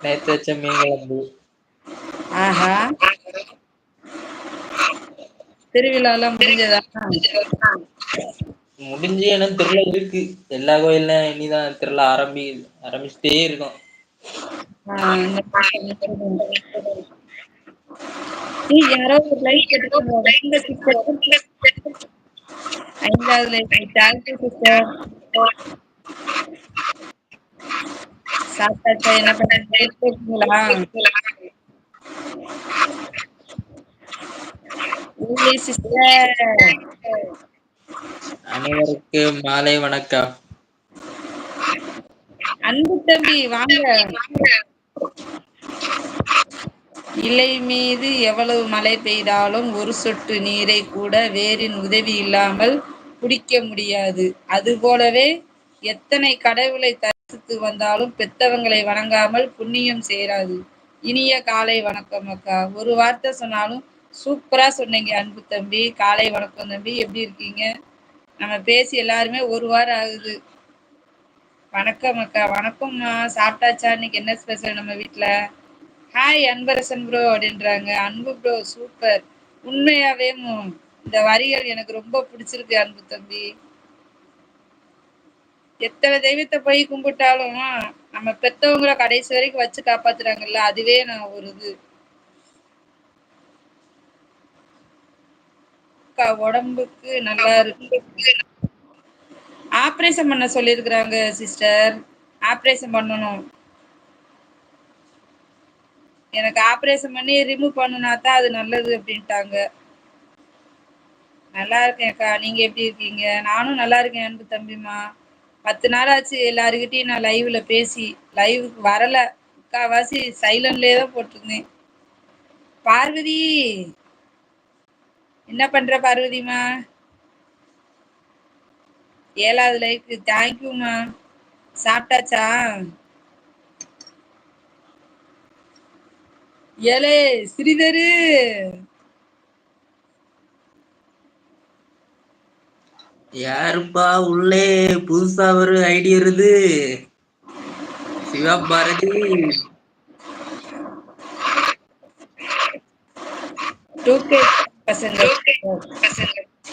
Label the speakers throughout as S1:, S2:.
S1: நேத்து வச்ச மீன் குழம்பு
S2: ஆஹா. திருவிழாலாம் முடிஞ்சதா?
S1: முடிஞ்சு என்னன்னு திருவிழா இருக்கு. எல்லா கோயில்ல இனிதான் திருவிழா ஆரம்பி ஆரம்பிச்சுட்டே இருக்கும்.
S2: யாரோ ஒரு போட்டுருக்காங்க ஐந்தாவது தேங்க்யூ சிஸ்டர் சாப்பிட்டாச்சா என்ன
S1: அனைவருக்கு மாலை வணக்கம்.
S2: அன்பு தம்பி வாங்க. இலை மீது எவ்வளவு மழை பெய்தாலும் ஒரு சொட்டு நீரை கூட வேரின் உதவி இல்லாமல் குடிக்க முடியாது. அதுபோலவே எத்தனை கடவுளை தரிசித்து வந்தாலும் பெத்தவங்களை வணங்காமல் புண்ணியம் சேராது இனிய காலை வணக்கம் அக்கா. ஒரு வார்த்தை சொன்னாலும் சூப்பரா சொன்னீங்க அன்பு தம்பி. காலை வணக்கம் தம்பி. எப்படி இருக்கீங்க? நம்ம பேசி எல்லாருமே ஒரு வாரம் ஆகுது. வணக்கம் அக்கா. வணக்கம்மா. சாப்பிட்டாச்சா? இன்னைக்கு என்ன ஸ்பெஷல் நம்ம வீட்டுல ஹாய் அன்பரசன் ப்ரோ அப்படின்றாங்க. அன்பு ப்ரோ சூப்பர் உண்மையாவே இந்த வரிகள் எனக்கு ரொம்ப பிடிச்சிருக்கு அன்பு தம்பி. எத்தனை தெய்வத்தை போய் கும்பிட்டாலும் நம்ம பெத்தவங்களை கடைசி வரைக்கும் வச்சு காப்பாத்துறாங்கல்ல அதுவே நான் ஒரு இது. உடம்புக்கு நல்லா இருக்கு. ஆப்ரேஷன் பண்ண சொல்லியிருக்கிறாங்க சிஸ்டர். ஆப்ரேஷன் பண்ணணும். எனக்கு ஆப்ரேஷன் பண்ணி ரிமூவ் பண்ணுனா தான் அது நல்லது அப்படின்ட்டாங்க. நல்லா இருக்கேன்க்கா நீங்க எப்படி இருக்கீங்க? நானும் நல்லா இருக்கேன் அன்பு தம்பிமா பத்து நாள் ஆச்சு எல்லாருக்கிட்டையும் நான் லைவ்ல பேசி லைவ் வரல. முக்காவாசி சைலண்ட்லேயே தான் போட்டிருந்தேன். பார்வதி என்ன பண்ற பார்வதிமா ஏழாவது லைக்கு தேங்க்யூமா சாப்பிட்டாச்சா? ஏலே ஸ்ரீதரு!
S1: யாருப்பா உள்ளே? புதுசா ஒரு ஐடியா இருது சிவா பாரதி.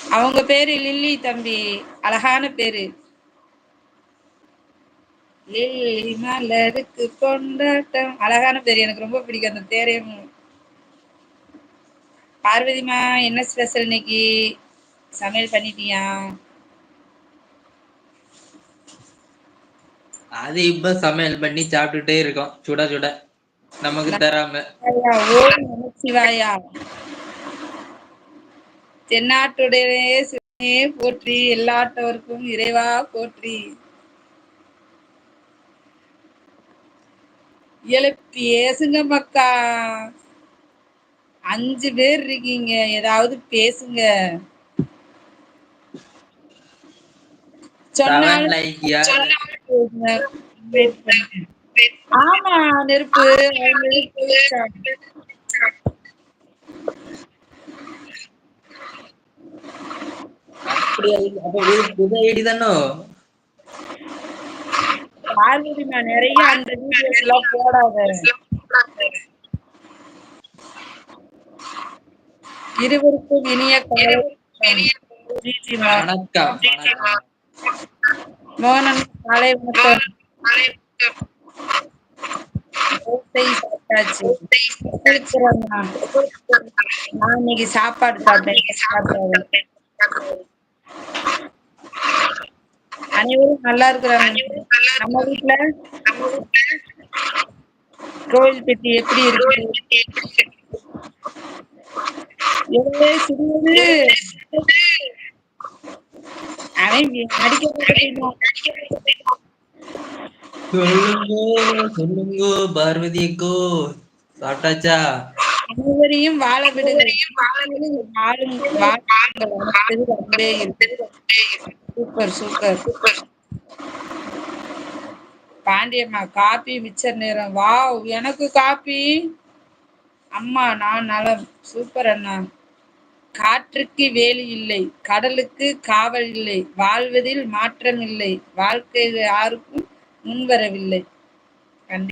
S2: அவங்க பேரு லில்லி தம்பி. அழகான பேரு. லில்லி மலருக்கு கொண்டாட்டம். அழகான பேரு. எனக்கு ரொம்ப பிடிக்கும் அந்த பேரையும் பார்வதிமா என்ன ஸ்பெஷல் இன்னைக்கு? சமையல் பண்ணிட்டியா?
S1: அது இப்ப சமையல் பண்ணி சாப்பிட்டுட்டே இருக்கோம். சுட சுட. நமக்கு தராம.
S2: சிவாயா தென்னாட்டுடைய போற்றி எல்லாட்டவருக்கும் இறைவா போற்றி. எழுப்பி ஏசுங்க மக்கா அஞ்சு பேர் இருக்கீங்க. ஏதாவது பேசுங்க. ஆமா நெருப்பு நிறைய அந்த வீடியோஸ் எல்லாம் போடாத. இருவருக்கும் இனிய
S1: வணக்கம்.
S2: மோகனன் காலை வணக்கம். நான் இன்னைக்கு சாப்பாடு சாப்பிட்டேன். அனைவரும் நல்லா இருக்கிறாங்க. நம்ம வீட்டுல கோவில் பெட்டி எப்படி இருக்கு?
S1: சொல்லுங்க சாப்பிட்டாச்சா?
S2: அனைவரையும் வாழ super super super. Pandiyamma coffee mixture நேரம். வாவ் எனக்கு காப்பி அம்மா நான் நலம். சூப்பர் அண்ணா. காற்றுக்கு வேலி இல்லை கடலுக்கு காவல் இல்லை வாழ்வதில் மாற்றம் இல்லை வாழ்க்கை யாருக்கும் முன்வரவில்லை.